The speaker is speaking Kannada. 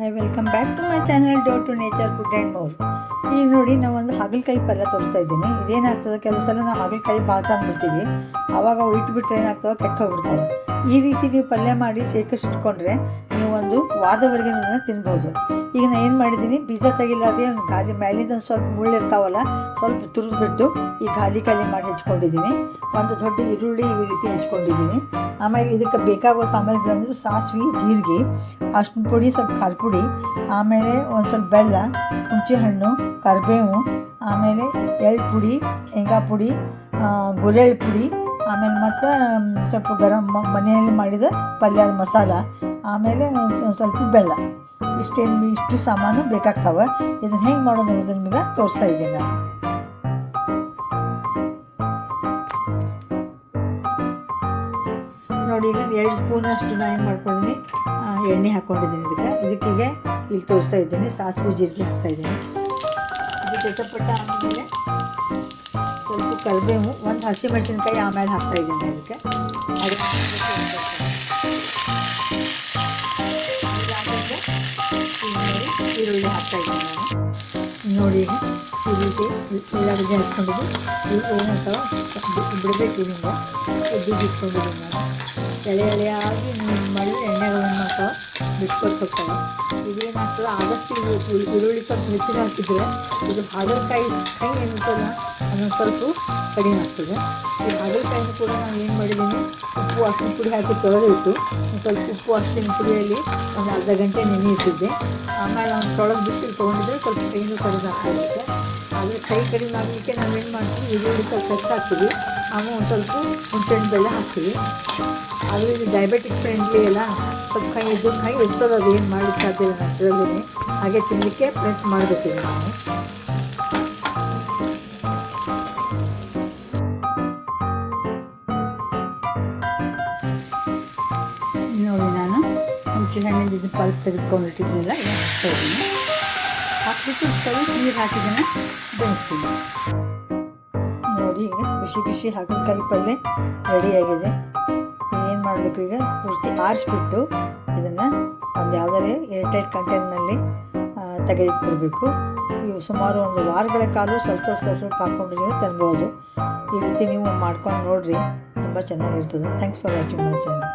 Hi welcome back to my channel dough to nature food and more ಈಗ ನೋಡಿ, ನಾವು ಒಂದು ಹಾಗಲಕಾಯಿ ಪಲ್ಯ ತೋರಿಸ್ತಾ ಇದ್ದೀನಿ. ಇದೇನಾಗ್ತದೆ ಕೆಲವು ಸಲ ನಾವು ಹಾಗಲಕಾಯಿ ಭಾಳ ತಂದುಬಿಡ್ತೀವಿ ಆವಾಗ ಇಟ್ಬಿಟ್ರೆ ಏನಾಗ್ತವೆ ಕೆಟ್ಟ ಹೋಗ್ಬಿಡ್ತಾವೆ. ಈ ರೀತಿ ನೀವು ಪಲ್ಯ ಮಾಡಿ ಶೇಖರಿಸಿಟ್ಕೊಂಡ್ರೆ ನೀವು ಒಂದು ವಾದವರೆಗೆ ಅದನ್ನು ತಿನ್ಬೋದು. ಈಗ ನಾನು ಏನು ಮಾಡಿದ್ದೀನಿ? ಬೀಜ ತೆಗಿಲಾರ್ದೆ ಒಂದು ಖಾಲಿ ಮೇಲಿಂದ ಒಂದು ಸ್ವಲ್ಪ ಮುಳ್ಳಿರ್ತಾವಲ್ಲ ಸ್ವಲ್ಪ ತುರಿದ್ಬಿಟ್ಟು ಈ ಖಾಲಿ ಖಾಲಿ ಮಾಡಿ ಹೆಚ್ಕೊಂಡಿದ್ದೀನಿ. ಒಂದು ದೊಡ್ಡ ಈರುಳ್ಳಿ ಈ ರೀತಿ ಹೆಚ್ಕೊಂಡಿದ್ದೀನಿ. ಆಮೇಲೆ ಇದಕ್ಕೆ ಬೇಕಾಗುವ ಸಾಮಗ್ರಿಗಳಂದ್ರೆ ಸಾಸಿವೆ, ಜೀರಿಗೆ ಅಷ್ಟು ಪುಡಿ, ಸ್ವಲ್ಪ ಖಾರ ಪುಡಿ, ಆಮೇಲೆ ಒಂದು ಸ್ವಲ್ಪ ಬೆಲ್ಲ ಹುಣಸೆ ಹಣ್ಣು ಕರಿಬೇವು, ಆಮೇಲೆ ಎಳ್ಳು ಪುಡಿ, ಶೇಂಗಾ ಪುಡಿ ಗುರೆಳ್ಳು ಪುಡಿ ಆಮೇಲೆ ಮತ್ತು ಸ್ವಲ್ಪ ಗರಂ ಮನೆಯಲ್ಲಿ ಮಾಡಿದ ಪಲ್ಯದ ಮಸಾಲ, ಆಮೇಲೆ ಸ್ವಲ್ಪ ಬೆಲ್ಲ. ಇಷ್ಟೇನು ಇಷ್ಟು ಸಾಮಾನು ಬೇಕಾಗ್ತಾವೆ. ಇದನ್ನು ಹೆಂಗೆ ಮಾಡೋದು ನಿಮಗೆ ತೋರಿಸ್ತಾ ಇದ್ದೀನಿ ನಾನು. ನೋಡಿ, ಈಗ ಎರಡು ಸ್ಪೂನಷ್ಟು ನಾನು ಏನು ಮಾಡ್ಕೊಂಡಿದ್ದೀನಿ ಎಣ್ಣೆ ಹಾಕ್ಕೊಂಡಿದ್ದೀನಿ ಇದಕ್ಕೆ. ಇದಕ್ಕೆ ಇಲ್ಲಿ ತೋರಿಸ್ತಾ ಇದ್ದೀನಿ, ಸಾಸಿವೆ ಜೀರಿಗೆ ಹಾಕ್ತಾ ಇದ್ದೀನಿ. ಇದು ಕೆಟ್ಟಪಟ್ಟ ಆದಮೇಲೆ ಸ್ವಲ್ಪ ಕರಿಬೇವು ಒಂದು ಹಸಿಮೆಣಸಿನ್ಕಾಯಿ ಆಮೇಲೆ ಹಾಕ್ತಾ ಇದ್ದೀನಿ ಅದಕ್ಕೆ ಅದು ಇದಾದ್ಮೇಲೆ ಈರುಳ್ಳಿ ಈರುಳ್ಳಿ ಹಾಕ್ತಾ ಇದ್ದೀನಿ ನಾನು ನೋಡಿ ಈಗ ಈರುಳ್ಳಿ ಉಳ್ಳಾಗಡ್ಡಿ ಹಾಕ್ಕೊಂಡಿದ್ದು ಇವು ಏನಾಗ್ತಾವ ಬಿಡಬೇಕು ಹಿಂಗೆ ಎದ್ದು ಇಟ್ಕೊಂಡಿದ್ದೀನಿ ನಾನು ಎಳೆ ಎಳೆಯಾಗಿ ಬಿಟ್ಕೊಟ್ಟು ಹೋಗ್ತಾವೆ ಇದೇನಾಗ್ತದೆ ಆದಷ್ಟು ಇದು ಈರುಳ್ಳಿ ಸ್ವಲ್ಪ ಹೆಚ್ಚಿಗೆ ಹಾಕಿದ್ರೆ ಇದು ಹಾಗಲಕಾಯಿ ಕೈ ಏನಿರ್ತಲ್ಲ ಅದೊಂದು ಸ್ವಲ್ಪ ಕಡಿಮೆ ಆಗ್ತದೆ. ಈ ಹಾಗಲಕಾಯಿನೂ ಕೂಡ ನಾನು ಏನು ಮಾಡಿದ್ದೀನಿ, ಉಪ್ಪು ಅರ್ಶಿನ ಪುಡಿ ಹಾಕಿ ತೊಳೆದಿಟ್ಟು ಸ್ವಲ್ಪ ಉಪ್ಪು ಅರ್ಶಿನ ಪುಡಿಯಲ್ಲಿ ಒಂದು ಅರ್ಧ ಗಂಟೆ ನೆನೆ ಇಟ್ಟಿದ್ದೆ ಆಮೇಲೆ ಅವ್ನು ತೊಳೆದು ಬಿಟ್ಟು ತೊಗೊಂಡಿದ್ರೆ ಸ್ವಲ್ಪ ಕೈನೂ ಕಡಿಮೆ ಆಗ್ತಾ ಇರುತ್ತೆ. ಆದರೆ ಕೈ ಕಡಿಮೆ ಆಗಲಿಕ್ಕೆ ನಾವೇನು ಮಾಡ್ತೀವಿ, ಈರುಳ್ಳಿ ಸ್ವಲ್ಪ ಹೆಚ್ಚಾಗ್ತೀವಿ ಆಮೇಲೆ ಒಂದು ಸ್ವಲ್ಪ ಹುಣ್ಸೆಹಣ್ಣು ಬೆಲ್ಲ ಹಾಕ್ತೀವಿ. ಆದರೆ ಇದು ಡಯಾಬಿಟಿಕ್ ಫ್ರೆಂಡ್ಲಿ ಎಲ್ಲ ಸ್ವಲ್ಪ ಕೈ ಇದ್ದು ಕೈ ಇರ್ತದೆ ಅದು ಏನು ಮಾಡಲಿಕ್ಕೆ ಸಾಧ್ಯ ನ್ಯಾಚುರಲ್ಲೇ ಹಾಗೆ ತಿನ್ನಲಿಕ್ಕೆ ಪ್ರಯತ್ನ ಮಾಡಬೇಕು ನಾವು. ನೋಡಿ ನಾನು ಹುಣ್ಸೆಹಣ್ಣಿಂದ ಇದು ಪಲ್ಪ್ ತೆಗೆದುಕೊಂಡಿಟ್ಟಿದ್ದಿಲ್ಲ ಹಾಕ್ಬಿಟ್ಟು ಸ್ವಲ್ಪ ನೀರು ಹಾಕಿದ್ದೇನೆ ಬೇಯಿಸ್ತೀನಿ. ನೋಡಿ ಈಗ ಬಿಸಿ ಬಿಸಿ ಹಾಗಲಕಾಯಿ ಪಲ್ಯ ರೆಡಿಯಾಗಿದೆ. ಏನು ಮಾಡಬೇಕು ಈಗ? ಪೂರ್ತಿ ಆರಿಸ್ಬಿಟ್ಟು ಇದನ್ನು ಒಂದು ಯಾವುದಾದ್ರೆ ಏರ್ಟೈಟ್ ಕಂಟೈನರ್ನಲ್ಲಿ ತೆಗೆದಿಟ್ಬಿಡಬೇಕು. ಇವು ಸುಮಾರು ಒಂದು ವಾರಗಳ ಕಾಲ ಸ್ವಲ್ಪ ಸ್ವಲ್ಪ ಸ್ವಲ್ಪ ಹಾಕ್ಕೊಂಡು ನೀವು ತಿನ್ಬೋದು. ಈ ರೀತಿ ನೀವು ಮಾಡ್ಕೊಂಡು ನೋಡಿರಿ, ತುಂಬ ಚೆನ್ನಾಗಿರ್ತದೆ. Thanks for watching my channel